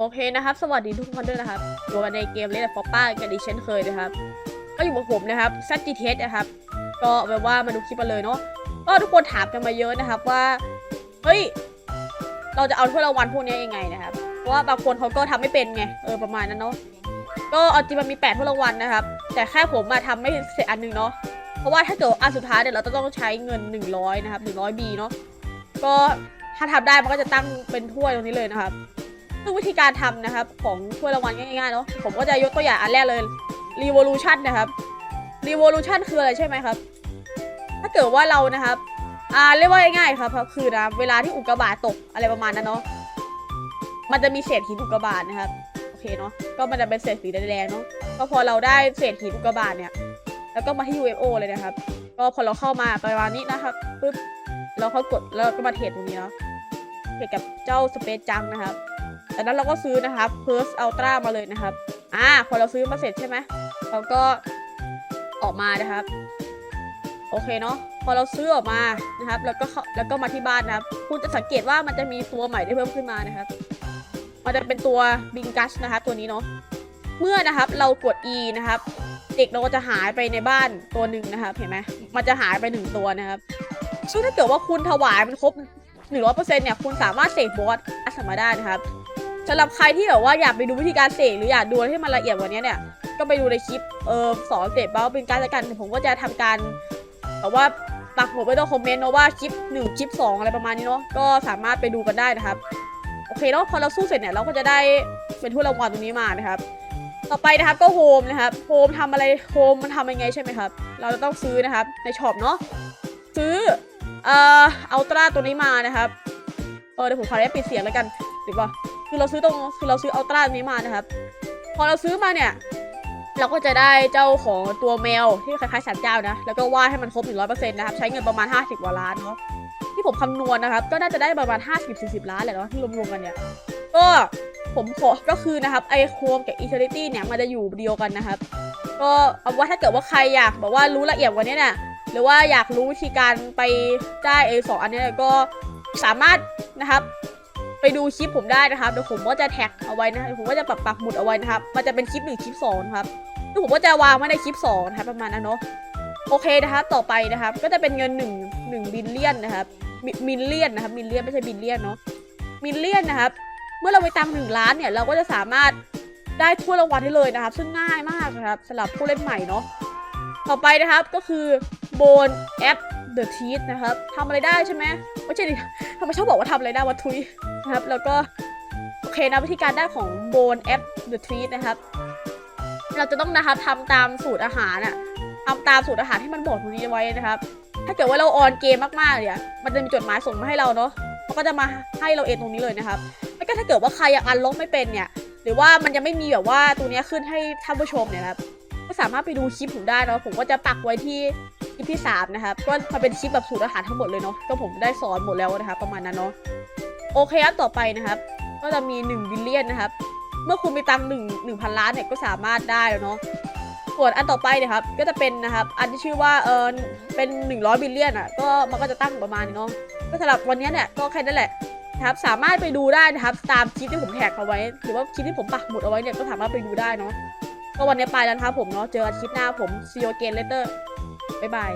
โอเคนะครับ สวัสดีทุกคนด้วยนะครับอยู่กันในเกมเลดฟอปป้ากันอีกเช่นเคยนะครับ ก็อยู่กับผมนะครับซัตจิเทสนะครับ ก็แบบว่ามาดูคลิปกันเลยเนาะ ก็ทุกคนถามกันมาเยอะนะครับว่า เฮ้ย เราจะเอาถ้วยรางวัลพวกนี้ยังไงนะครับ เพราะว่าบางคนเขาก็ทำไม่เป็นไง เออประมาณนั้นเนาะ ก็เอาจริงมันมีแปดถ้วยรางวัลนะครับ แต่แค่ผมมาทำไม่เสร็จอันหนึงเนาะ เพราะว่าถ้าเกิดอันสุดท้ายเนี่ยเราจะต้องใช้เงิน 100 นะครับ100 B เนาะ ก็ถ้าทำได้มันก็จะตั้งเป็นถ้วยตรงนี้เลยนะครับ ซึ่งวิธีการทำนะครับ ของถ้วยรางวัลง่ายๆเนาะผมก็จะยกตัวอย่างอันแรกเลย revolution นะครับ revolution คืออะไรใช่ไหมครับ ถ้าเกิดว่าเรานะครับอ่าเรียกว่าง่ายๆครับคือนะเวลาที่อุกกาบาตตกอะไรประมาณนั้นเนาะมันจะมีเศษหินอุกกาบาตนะครับโอเคเนาะก็มันจะเป็นเศษสีแดงๆเนาะก็พอเราได้เศษหินอุกกาบาตเนี่ย แล้วก็มาที่ UFO เลยนะครับ ก็พอเราเข้ามาประมาณนี้นะครับปึ๊บเราเขากดแล้วก็มาเทรดตรงนี้เนาะเทรดกับเจ้าสเปซจังนะครับ จากนั้นเราก็ซื้อนะครับ First Ultra มาเลยนะครับ อ่า พอเราซื้อมาเสร็จใช่ไหมเราก็ออกมานะครับ โอเคเนาะ พอเราซื้อออกมานะครับ แล้วก็แล้วก็มาที่บ้านนะครับ คุณจะสังเกตว่ามันจะมีตัวใหม่ที่เพิ่มขึ้นมานะครับ มันจะเป็นตัวบิงกัสนะครับตัวนี้เนาะ เมื่อนะครับเรากด E นะครับ เด็กเราก็จะหายไปในบ้านตัวหนึ่งนะครับ เห็นไหมมันจะหายไปหนึ่งตัวนะครับซึ่งถ้าเกิดว่าคุณถวายมันครบ100%เนี่ย คุณสามารถเสกบอสอัสมาได้นะครับ สำหรับใครที่แบบว่าอยากไปดูวิธีการเสกหรืออยากดูอะไรที่มันละเอียดกว่านี้เนี่ย ก็ไปดูในคลิปเออสอนเสร็จแล้วเป็นการจัดการผมก็จะทำการแบบว่าปักหมุดไว้ตรงคอมเมนต์เนาะว่าคลิป 1 คลิป 2 อะไรประมาณนี้เนาะก็สามารถไปดูกันได้นะครับ โอเคเนาะพอเราสู้เสร็จเนี่ยเราก็จะได้เป็นถ้วรางวัลตรงนี้มานะครับต่อไปนะครับก็โฮมนะครับโฮมทำอะไรโฮมมันทำยังไงใช่ไหมครับ เราจะต้องซื้อนะครับในช็อปเนาะซื้อเอ่ออัลตร้าตัวนี้มานะครับเออเดี๋ยวผมขออนุญาตปิดเสียงแล้วกันเดี๋ยวก่อน คือเราซื้อตรงคือเราซื้ออัลตร้านี้มานะครับ พอเราซื้อมาเนี่ยเราก็จะได้เจ้าของตัวแมวที่คล้ายๆสันเจ้านะ แล้วก็วาดให้มันครบ 100%นะครับ ใช้เงินประมาณ 50กว่าล้านเนาะที่ผมคำนวณนะครับ ก็น่าจะได้ประมาณ 50-40 ล้านแหละเนาะที่รวมๆกันเนี่ย ก็ผมขอก็คือนะครับไอโคมกับอีเทอริตี้เนี่ยมันจะอยู่เดียวกันนะครับ ก็เอาว่าถ้าเกิดว่าใครอยากแบบว่ารู้ละเอียดกว่านี้เนี่ยหรือว่าอยากรู้วิธีการไปได้ไอสองอันนี้ก็สามารถนะครับ ไปดูคลิปผมได้นะครับเดี๋ยวผมก็จะแท็กเอาไว้นะผมก็จะปักปักหมุดเอาไว้นะครับ มันจะเป็นคลิปหนึ่งคลิปสองครับแล้วผมก็จะวางไว้ในคลิปสองนะครับประมาณนั้นเนาะโอเคนะครับต่อไปนะครับ ก็จะเป็นเงินหนึ่งหนึ่งบิลเลียนนะครับมิลเลียนนะครับมิลเลียนไม่ใช่บิลเลียนเนาะมิลเลียนนะครับ เมื่อเราไปตามหนึ่งล้านเนี่ยเราก็จะสามารถได้ถ้วยรางวัลได้เลยนะครับ ซึ่งง่ายมากนะครับสำหรับผู้เล่นใหม่เนาะต่อไปนะครับก็คือโบนแอป The Teeth นะครับทำอะไรได้ใช่ไหมไม่ใช่ดิทำไมชอบบอกว่าทำอะไรได้วะทุยนะครับ แล้วก็ โอเคนะวิธีการได้ของ Bone App The Treat นะครับ เราจะต้องนะครับทำตามสูตรอาหารอะทำตามสูตรอาหารที่มันบอกตรงนี้ไว้นะครับ ถ้าเกิดว่าเราออนเกมมากๆเนี่ยมันจะมีจดหมายส่งมาให้เราเนาะเขาก็จะมาให้เราเองตรงนี้เลยนะครับแล้วก็ถ้าเกิดว่าใครยังอันล็อกไม่เป็นเนี่ยหรือว่ามันยังไม่มีแบบว่าตัวนี้ขึ้นให้ท่านผู้ชมเนี่ยนะครับก็สามารถไปดูคลิปผมได้เนาะผมก็จะปักไว้ที่ ที่สามนะครับ ก็มาเป็นคลิปแบบสูตรอาหารทั้งหมดเลยเนาะก็ผมได้สอนหมดแล้วนะครับประมาณนั้นเนาะโอเคครับต่อไปนะครับ ก็จะมี1บิลเลียนนะครับ เมื่อคุณมีตังค์หนึ่งหนึ่งพันล้านเนี่ยก็สามารถได้แล้วเนาะส่วนอันต่อไปนี่ยครับก็จะเป็นนะครับ อันที่ชื่อว่าเออเป็น 100บิลเลียนอะก็มันก็จะตั้งประมาณนี้เนาะก็สำหรับวันนี้เนี่ยก็แค่นั้นแหละนะครับสามารถไปดูได้นะครับ ตามคลิปที่ผมแท็กเอาไว้ หรือว่าคลิปที่ผมปักหมุดเอาไว้เนี่ยก็สามารถไปดูได้เนาะก็วันนี้ไปแล้วนะครับผมเนาะเจอกันคลิปหน้าผม see you again later บ๊ายบาย